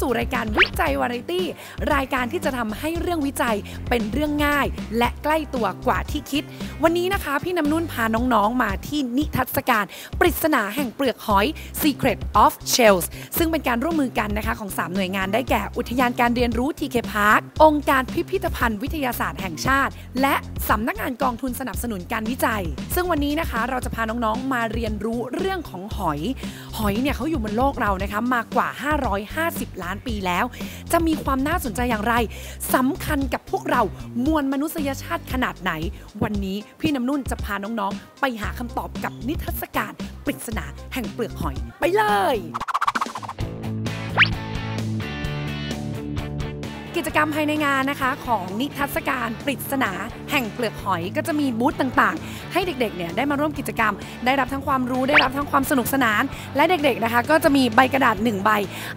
สู่รายการวิจัยวาไรตี้ รายการที่จะทำให้เรื่องวิจัยเป็นเรื่องง่าย และใกล้ตัวกว่าที่คิด วันนี้นะคะ พี่น้ำนุ่นพาน้องๆมาที่นิทรรศการ ปริศนาแห่งเปลือกหอย Secret of Shells ซึ่งเป็นการร่วมมือกันนะคะของ 3 หน่วยงานได้แก่ อุทยานการเรียนรู้ TK Park องค์การพิพิธภัณฑ์วิทยาศาสตร์แห่งชาติ และสำนักงานกองทุนสนับสนุนการวิจัย ซึ่งวันนี้นะคะเราจะพาน้องๆมาเรียนรู้เรื่องของหอย หอยเนี่ยเขาอยู่บนโลกเรานะคะมากว่า 550ล้านปีแล้ว จะมีความน่าสนใจอย่างไรสำคัญกับพวกเรามวลมนุษยชาติขนาดไหน วันนี้พี่น้ำนุ่นจะพาน้องๆ ไปหาคำตอบกับนิทรรศการปริศนาแห่งเปลือกหอยไปเลย กิจกรรมภายในงานนะคะของนิทรรศการปริศนาแห่งเปลือกหอย ก็จะมีบูธต่างๆ ให้เด็กๆเนี่ยได้มาร่วมกิจกรรม ได้รับทั้งความรู้ได้รับทั้งความสนุกสนาน และเด็กๆนะคะ ก็จะมีใบกระดาษ1ใบ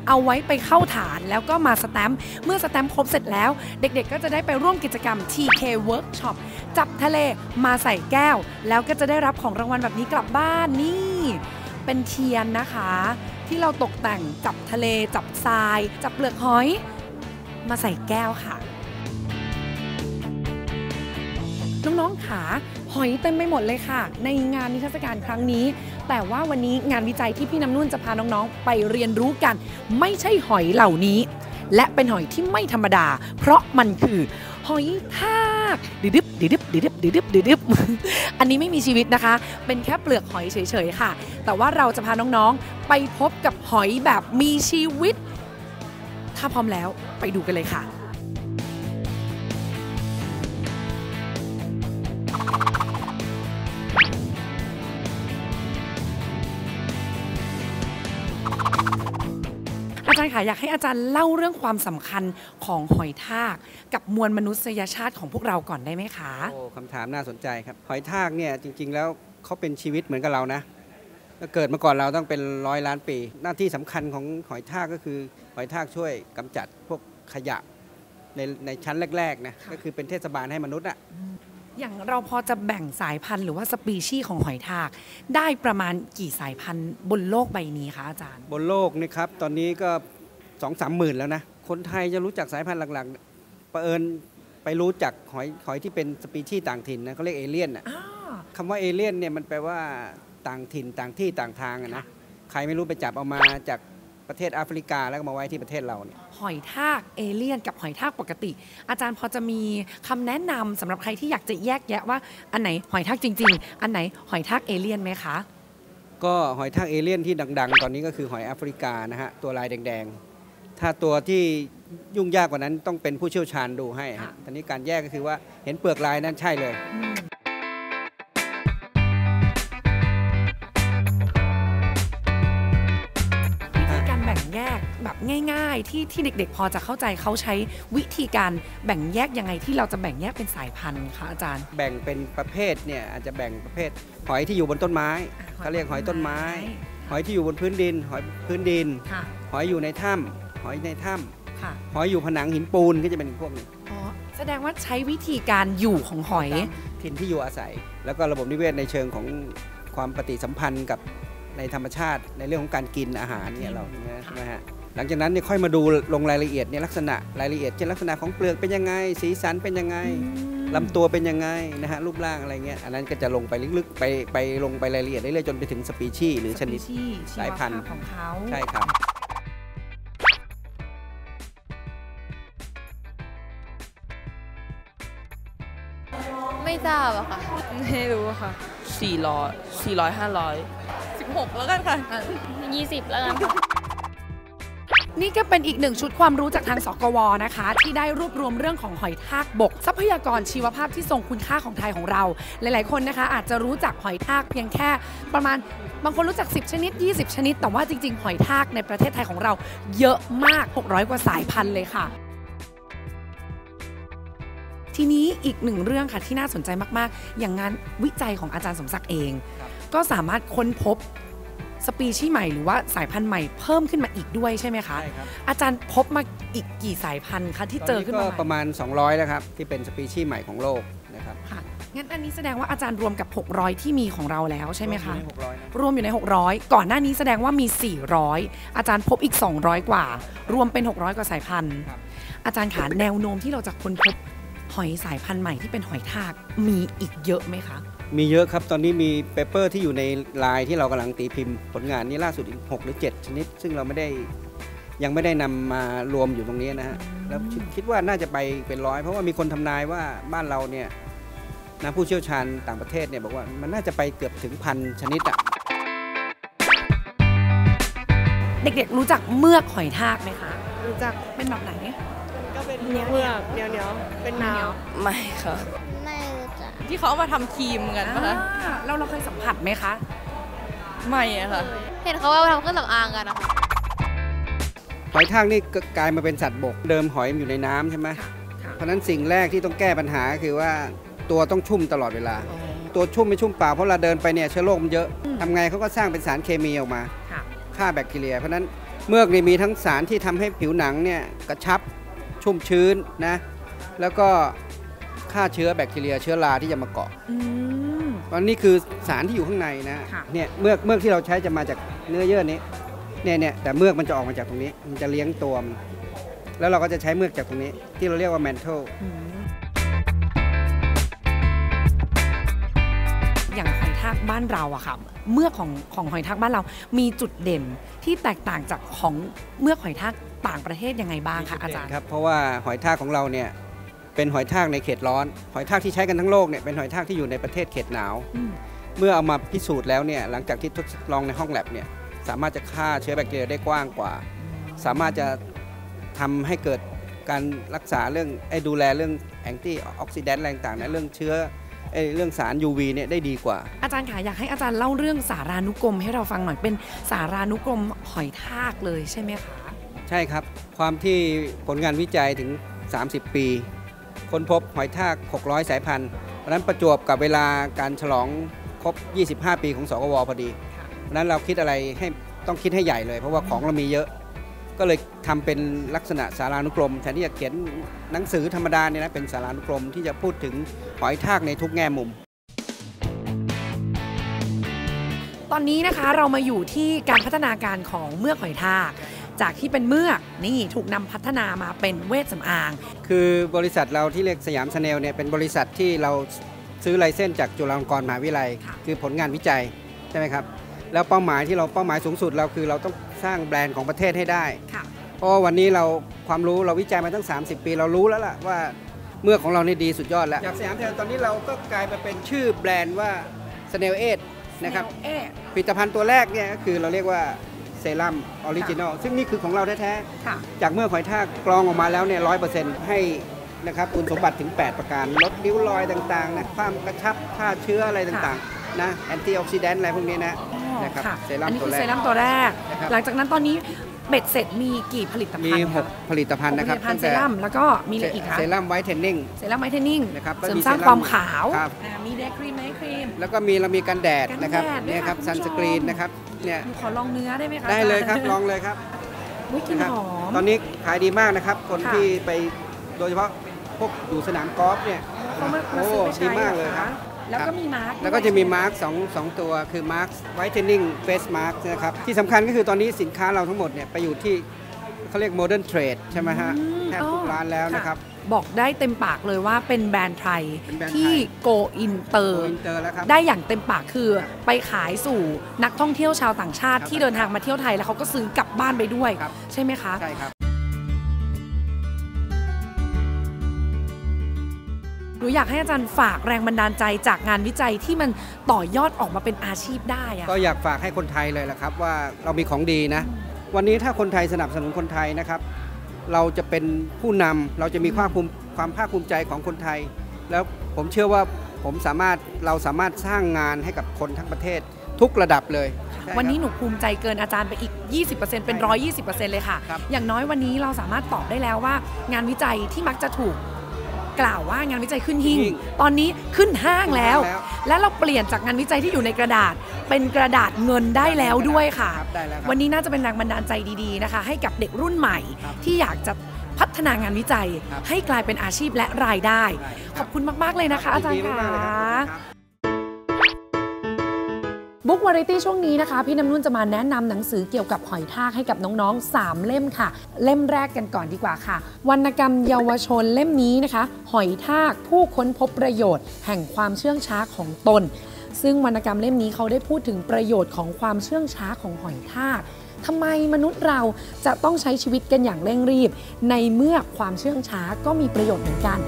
เอาไว้ไปเข้าฐานแล้วก็มาสแตมป์เมื่อสแตมป์ครบเสร็จแล้ว เด็กๆ ก็จะได้ไปร่วมกิจกรรม TK Workshop จับทะเลมาใส่แก้ว แล้วก็จะได้รับของรางวัลแบบนี้กลับบ้านนี่เป็นเทียนนะคะ ที่เราตกแต่งจับทะเลจับทราย จับเปลือกหอย มาใส่แก้วค่ะ น้องๆขาหอยเต็มไปหมดเลยค่ะ ในงานนิทรรศการครั้งนี้ แต่ว่าวันนี้งานวิจัยที่พี่น้ำนุ่นจะพาน้องๆ ไปเรียนรู้กัน ไม่ใช่หอยเหล่านี้ และเป็นหอยที่ไม่ธรรมดา เพราะมันคือหอยทากดิดึบดิดึบดิดึบดิดึบดิดึบอันนี้ไม่มีชีวิตนะคะ เป็นแค่เปลือกหอยเฉยๆค่ะ แต่ว่าเราจะพาน้องๆ ไปพบกับหอยแบบมีชีวิต ถ้าพร้อมแล้วไปดูกันเลยค่ะ อาจารย์ค่ะอยากให้อาจารย์เล่าเรื่องความสำคัญของหอยทาก กับมวลมนุษยชาติของพวกเราก่อนได้ไหมคะ โอ้คำถามน่าสนใจครับ หอยทากเนี่ยจริง ๆ แล้วเขาเป็นชีวิตเหมือนกับเรานะ เกิดมาก่อนเราต้องเป็นร้อยล้านปี หน้าที่สำคัญของหอยทากก็คือ หอยทากช่วยกำจัดพวกขยะในในชั้นแรกๆนะค่ะก็คือเป็นเทศบาลให้มนุษย์อะอย่างเราพอจะแบ่งสายพันธุ์หรือว่าสปีชีส์ของหอยทาก ได้ประมาณกี่สายพันธุ์บนโลกใบนี้คะอาจารย์ บนโลกนี่ครับตอนนี้ก็สองสามหมื่นแล้วนะ คนไทยจะรู้จักสายพันธุ์หลักๆประเผอิญไปรู้จักหอยหอยที่เป็นสปีชีส์ต่างถิ่นนะเขาเรียกเอเลี่ยนอะอ้าวคำว่าเอเลี่ยนเนี่ยมันแปลว่า ต่างถิ่นต่างที่ต่างทางอะนะใครไม่รู้ไปจับเอามาจากประเทศแอฟริกาแล้วก็มาไว้ที่ประเทศเราเนี่ยหอยทากเอเลี่ยนกับหอยทากปกติ อาจารย์พอจะมีคำแนะนำสำหรับใครที่อยากจะแยกแยะว่า อันไหนหอยทากจริง ๆ อันไหนหอยทากเอเลี่ยนไหมคะ ก็หอยทากเอเลี่ยนที่ดัง ๆ ตอนนี้ก็คือหอยแอฟริกานะฮะตัวลายแดงๆ ถ้าตัวที่ยุ่งยากกว่านั้นต้องเป็นผู้เชี่ยวชาญดูให้ฮะค่ะตอนนี้การแยกก็คือว่าเห็นเปลือกลายนั้นใช่เลย แบ่งแยกแบบง่าย ๆ ที่ที่เด็ก ๆ พอจะเข้าใจเขาใช้วิธีการแบ่งแยกยังไงที่เราจะแบ่งแยกเป็นสายพันธุ์คะอาจารย์ แบ่งเป็นประเภทเนี่ยอาจจะแบ่งประเภท หอยที่อยู่บนต้นไม้อะเขาเรียกหอยต้นไม้หหอยที่อยู่บนพื้นดิน หอยพื้นดินค่ะหอยอยู่ในถ้ำหอยในถ้ำค่ะหอยอยู่ผนังหินปูนก็จะเป็นอีกพวกหนึงอ๋อแสดงว่าใช้วิธีการอยู่ของหอยถิ่นที่อยู่อาศัย แล้วก็ระบบนิเวศในเชิงของความปฏิสัมพันธ์กับ ในธรรมชาติในเรื่องของการกินอาหารเนี่ยเราใช่ไหมฮะหลังจากนั้นเนี่ยค่อยมาดูลงรายละเอียดเนี่ยลักษณะรายละเอียดเช่นลักษณะของเปลือกเป็นยังไง สีสันเป็นยังไงลำตัวเป็นยังไงนะฮะรูปร่างอะไรเงี้ยอันนั้นก็จะลงไปลึกๆไปไปลงไปรายละเอียดเรื่อยๆจนไปถึงสปีชีส์หรือชนิดสปีชีส์สายพันธุ์ชีวภพของเขาใช่ครับไม่ทราบอะค่ะ ไม่รู้ค่ะสี่ร้อ ยสี่ร้อยห้าร้อยสิบหกแล้วกันค่ะยี่สิบแล้วกันค่ะนี่ก็เป็นอีกหนึ่งชุดความรู้จากทางสกวนะคะ ที่ได้รวบรวมเรื่องของหอยทากบก ทรัพยากรชีวภาพที่ทรงคุณค่าของไทยของเรา หลาย ๆ คนนะคะ อาจจะรู้จักหอยทากเพียงแค่ประมาณบางคนรู้จัก 10 ชนิด 20 ชนิด แต่ว่าจริง ๆ หอยทากในประเทศไทยของเรา เยอะมาก 600 กว่าสายพันธุ์เลยค่ะทีนี้อีกหนึ่งเรื่องค่ะที่น่าสนใจมาก ๆ อย่างงานวิจัยของอาจารย์สมศักดิ์เองครับ ก็สามารถค้นพบสปีชีส์ใหม่หรือว่าสายพันธุ์ใหม่เพิ่มขึ้นมาอีกด้วยใช่ไหมคะ ใช่ครับ อาจารย์พบมาอีกกี่สายพันธุ์คะที่เจอขึ้นตมาก็ใหม่ประมาณ 200 แล้วครับ ที่เป็นสปีชีส์ใหม่ของโลกนะครับค่ะงั้นอันนี้แสดงว่าอาจารย์รวมกับ 600 ที่มีของเราแล้วใช่ไหมคะ รวอยู่ใน600นะรวมอยู่ใน 600 ก่อนหน้านี้แสดงว่ามี 400 อาจารย์พบอีก 200 กว่า รวมเป็น 600 กว่าสายพันธุ์ ครับอาจารย์ขาแนวโน้มที่เราจะค้นพบหอยสายพันธุ์ใหม่ที่เป็นหอยทากมีอีกเยอะไหมคะ มีเยอะครับ ตอนนี้มีเปเปอร์ที่อยู่ในไลน์ที่เรากำลังตีพิมพ์ ผลงานนี้ล่าสุดอีก 6 หรือ 7 ชนิด ซึ่งเราไม่ได้ยังไม่ได้นำมารวมอยู่ตรงนี้นะฮะ แล้วคิดคิดว่าน่าจะไปเป็นร้อย เพราะว่ามีคนทำนายว่าบ้านเราเนี่ยนะผู้เชี่ยวชาญต่างประเทศเนี่ยบอกว่ามันน่าจะไปเกือบถึงพันชนิดอะเด็กๆรู้จักเมือกหอยทากไหมคะ รู้จักเป็นแบบไหน ก็เป็นเมือกเหนียวเหนียวๆเป็นน้ำไม่ค่ะไม่รู้จัก ที่เขาเอามาทำครีมกันปะคะอ่าเราเราเคยสัมผัสไหมคะ ไม่อะค่ะ เห็นเขาว่าทำเครื่องสำอางกันนะคะหอยทากนี่ก็กลายมาเป็นสัตว์บก เดิมหอยมันอยู่ในน้ำใช่ไหมค่ะเพราะฉะนั้นสิ่งแรกที่ต้องแก้ปัญหาคือว่าตัวต้องชุ่มตลอดเวลา ตัวชุ่มไม่ชุ่มเปล่าเพราะเราเดินไปเนี่ยเชื้อโรคมันเยอะอืม ทำไงเขาก็สร้างเป็นสารเคมีออกมา ค่ะ ฆ่าแบคทีเรีย เพราะฉะนั้นเมือกนี่มีทั้งสารที่ทำให้ผิวหนังเนี่ยกระชับชุ่มชื้นนะแล้วก็ ฆ่าเชื้อแบคทีเรียเชื้อราที่จะมาเกาะอืมวันนี้คือสารที่อยู่ข้างในนะค่ะ เนี่ยเมือกเมือกที่เราใช้จะมาจากเนื้อเยื่อนี้เนี่ยเนี่ยแต่เมือกมันจะออกมาจากตรงนี้ มันจะเลี้ยงตัวมันแล้วเราก็จะใช้เมือกจากตรงนี้ ที่เราเรียกว่าแมนเทล อืมอย่างหอยทากบ้านเราอะค่ะ เมือกของของหอยทากบ้านเรา มีจุดเด่นที่แตกต่างจากของเมือกหอยทากต่างประเทศยังไงบ้างคะอาจารย์ ครับเพราะว่าหอยทากของเราเนี่ย เป็นหอยทากในเขตร้อน หอยทากที่ใช้กันทั้งโลกเนี่ยเป็นหอยทากที่อยู่ในประเทศเขตหนาวอืมเมื่อเอามาพิสูจน์แล้วเนี่ยหลังจากที่ทดลองในห้องแลบเนี่ยสามารถจะฆ่าเชื้อแบคทีเรียได้กว้างกว่า สามารถจะทำให้เกิดการรักษาเรื่องไอ้ดูแลเรื่องแอนตี้ออกซิแดนต์อะไรต่างๆนะเรื่องเชื้อไอ้เรื่องสาร UV เนี่ยได้ดีกว่า อาจารย์คะอยากให้อาจารย์เล่าเรื่องสารานุกรมให้เราฟังหน่อยเป็นสารานุกรมหอยทากเลยใช่ไหมคะ ใช่ครับ ความที่ผลงานวิจัยถึง 30 ปี ค้นพบหอยทาก 600 สายพันธุ์เพราะนั้นประจวบกับเวลาการฉลองครบ 25 ปีของสกวพอดีเพราะนั้นเราคิดอะไรให้ต้องคิดให้ใหญ่เลย เพราะว่าของเรามีเยอะ ก็เลยทำเป็นลักษณะสารานุกรมแทนที่จะเขียนหนังสือธรรมดาเนี่ยนะเป็นสารานุกรมที่จะพูดถึงหอยทากในทุกแง่มุมตอนนี้นะคะเรามาอยู่ที่การพัฒนาการของเมือกหอยทาก จากที่เป็นเมือกนี่ถูกนำพัฒนามาเป็นเวชสำอาง คือบริษัทเราที่เรียกสยามสแนลเนี่ยเป็นบริษัทที่เราซื้อไลเซนส์จากจุฬาลงกรณ์มหาวิทยาลัยค่ะคือผลงานวิจัยใช่ไหมครับ แล้วเป้าหมายที่เราเป้าหมายสูงสุดเราคือเราต้องสร้างแบรนด์ของประเทศให้ได้ค่ะเพราะว่าวันนี้เราความรู้เราวิจัยมาตั้ง 30 ปีเรารู้แล้วล่ะว่าเมื่อกของเรานี่ดีสุดยอดแล้วจากสยามสแนลตอนนี้เราก็กลายมาเป็นชื่อแบรนด์ว่าสแนลเอทนะครับเอ๊ะผลิตภัณฑ์ตัวแรกเนี่ยก็คือเราเรียกว่า เซรั่มออริจินอลซึ่งนี่คือของเราแท้ๆค่ะจากเมื่อหอยทากกรองออกมาแล้วเนี่ยร้อยเปอร์เซ็นต์ให้นะครับคุณสมบัติถึง 8 ประการ ลดริ้วรอยต่างๆนะความกระชับฆ่าเชื้ออะไรต่างๆนะแอนตี้ออกซิแดนต์อะไรพวกนี้นะอ๋อนะครับค่ะเซรั่อัมนนี้ตัคืวอแรเซกรั่มตัวแรกนะครับหลังจากนั้นตอนนี้เบ็ดเสร็จมีกี่ผลิตภัณฑ์มีคะ6ผลิตภัณฑ์นะครับผลิตภัณฑ์เซรั่มแล้วก็มีอะไรอีกคะเซรั่มไวท์เทนนิ่งเซรั่มไวท์เทนนิ่งนะครับเสริมแล้วมีสร้างเซรั่มความขาวครับอ่ามีเดย์ครีมไนท์ครีม แล้วก็มีเรามีกันแดดนะครับกันแดดด้วยเนี่ยครับค่ะซันคุณสผู้ชมกรีนนะครับ เนี่ยหนูขอลองเนื้อได้ไหมคะได้เลยครับอาจาลองเลยครับอุ๊ยกลินนะครับหอมตอนนี้ขายดีมากนะครับ คนค่ะที่ไปโดยเฉพาะพวกอยู่สนามกอล์ฟเนี่ยเขามาโอ้มาซื้อไปใช้ดีมากเลยหอครับแล้วก็มีมาร์กแล้วก็จะมีมาร์กสองสองตัวคือมาร์กไวท์เทนนิ่งเฟสมาร์กนะครับ ที่สำคัญก็คือตอนนี้สินค้าเราทั้งหมดเนี่ยไปอยู่ที่เขาเรียกโมเดิร์นเทรดใช่ไหมฮะแทบทุกร้านแล้วนะครับ บอกได้เต็มปากเลยว่าเป็นแบรนด์ไทยเป็นแบรนด์ไทยที่โกอินเตอโกร์อินเตอร์แล้วครับได้อย่างเต็มปากคือไปขายสู่นักท่องเที่ยวชาวต่างชาติครับที่เดินทางมาเที่ยวไทยแล้วเขาก็ซื้อกลับบ้านไปด้วยครับใช่ไหมคะใช่ครับหนูอยากให้อาจารย์ฝากแรงบันดาลใจจากงานวิจัยที่มันต่อยอดออกมาเป็นอาชีพได้อะก็อยากฝากให้คนไทยเลยละครับ ว่าเรามีของดีนะ วันนี้ถ้าคนไทยสนับสนุนคนไทยนะครับ เราจะเป็นผู้นำเราจะมีความภูมิความภาคภูมิใจของคนไทย แล้วผมเชื่อว่าผมสามารถเราสามารถสร้างงานให้กับคนทั้งประเทศทุกระดับเลยใช่ครับวันนี้หนูภูมิใจเกินอาจารย์ไปอีก 20%เป็น 120%เลยค่ะครับอย่างน้อยวันนี้เราสามารถตอบได้แล้วว่า งานวิจัยที่มักจะถูก กล่าวว่างานวิจัยขึ้นหิ้งตอนนี้ขึ้นห้างแล้ว และเราเปลี่ยนจากงานวิจัยที่อยู่ในกระดาษ เป็นกระดาษเงินได้แล้วด้วยค่ะรับได้แล้วครับวันนี้น่าจะเป็นแรงบันดาลใจดีๆนะคะ ให้กับเด็กรุ่นใหม่ครับที่อยากจะพัฒนางานวิจัยครับให้กลายเป็นอาชีพและรายได้ ขอบคุณมากๆเลยนะคะ อาจารย์ดีค่ะ บุ๊กวาไรตี้ช่วงนี้นะคะ พี่น้ำนุ่นจะมาแนะนำหนังสือเกี่ยวกับหอยทากให้กับน้องๆ 3 เล่มค่ะ เล่มแรกกันก่อนดีกว่าค่ะ วรรณกรรมเยาวชนเล่มนี้นะคะ หอยทากผู้ค้นพบประโยชน์ แห่งความเชื่องช้าของตน ซึ่งวรรณกรรมเล่มนี้เขาได้พูดถึงประโยชน์ของความเชื่องช้าของหอยทากทำไมมนุษย์เราจะต้องใช้ชีวิตกันอย่างเร่งรีบ ในเมื่อความเชื่องช้าก็มีประโยชน์เหมือนกัน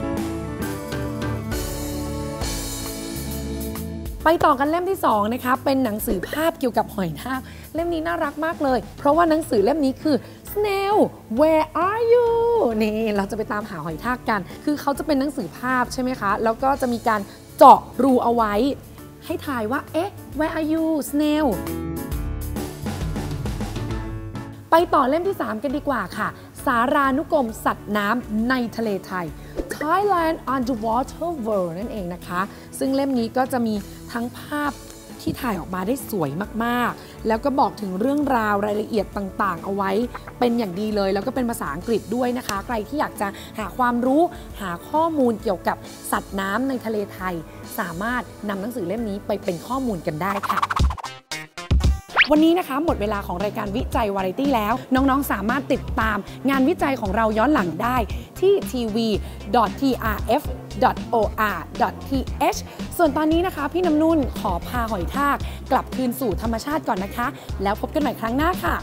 ไปต่อกันเล่มที่2นะคะเป็นหนังสือภาพเกี่ยวกับหอยทากเล่มนี้น่ารักมากเลย เพราะว่าหนังสือเล่มนี้คือ Snail Where are you นี่เราจะไปตามหาหอยทากกัน คือเขาจะเป็นหนังสือภาพใช่ไหมคะ แล้วก็จะมีการเจาะรูเอาไว้ ให้ทายว่า เอ๊ะ Where are you Snail ไปต่อเล่มที่ 3 กันดีกว่าค่ะ สารานุกรมสัตว์น้ำในทะเลไทย Thailand Underwater World นั่นเองนะคะ ซึ่งเล่มนี้ก็จะมีทั้งภาพที่ถ่ายออกมาได้สวยมากๆ แล้วก็บอกถึงเรื่องราวรายละเอียดต่างๆ เอาไว้เป็นอย่างดีเลย แล้วก็เป็นภาษาอังกฤษด้วยนะคะ ใครที่อยากจะหาความรู้หาข้อมูลเกี่ยวกับสัตว์น้ำในทะเลไทย สามารถนำหนังสือเล่มนี้ไปเป็นข้อมูลกันได้ค่ะวันนี้นะคะหมดเวลาของรายการวิจัยวาไรตี้แล้ว น้องๆ สามารถติดตามงานวิจัยของเราย้อนหลังได้ ที่ tv.trf.or.th ส่วนตอนนี้นะคะ พี่น้ำนุ่นขอพาหอยทาก กลับคืนสู่ธรรมชาติก่อนนะคะ แล้วพบกันใหม่ครั้งหน้าค่ะ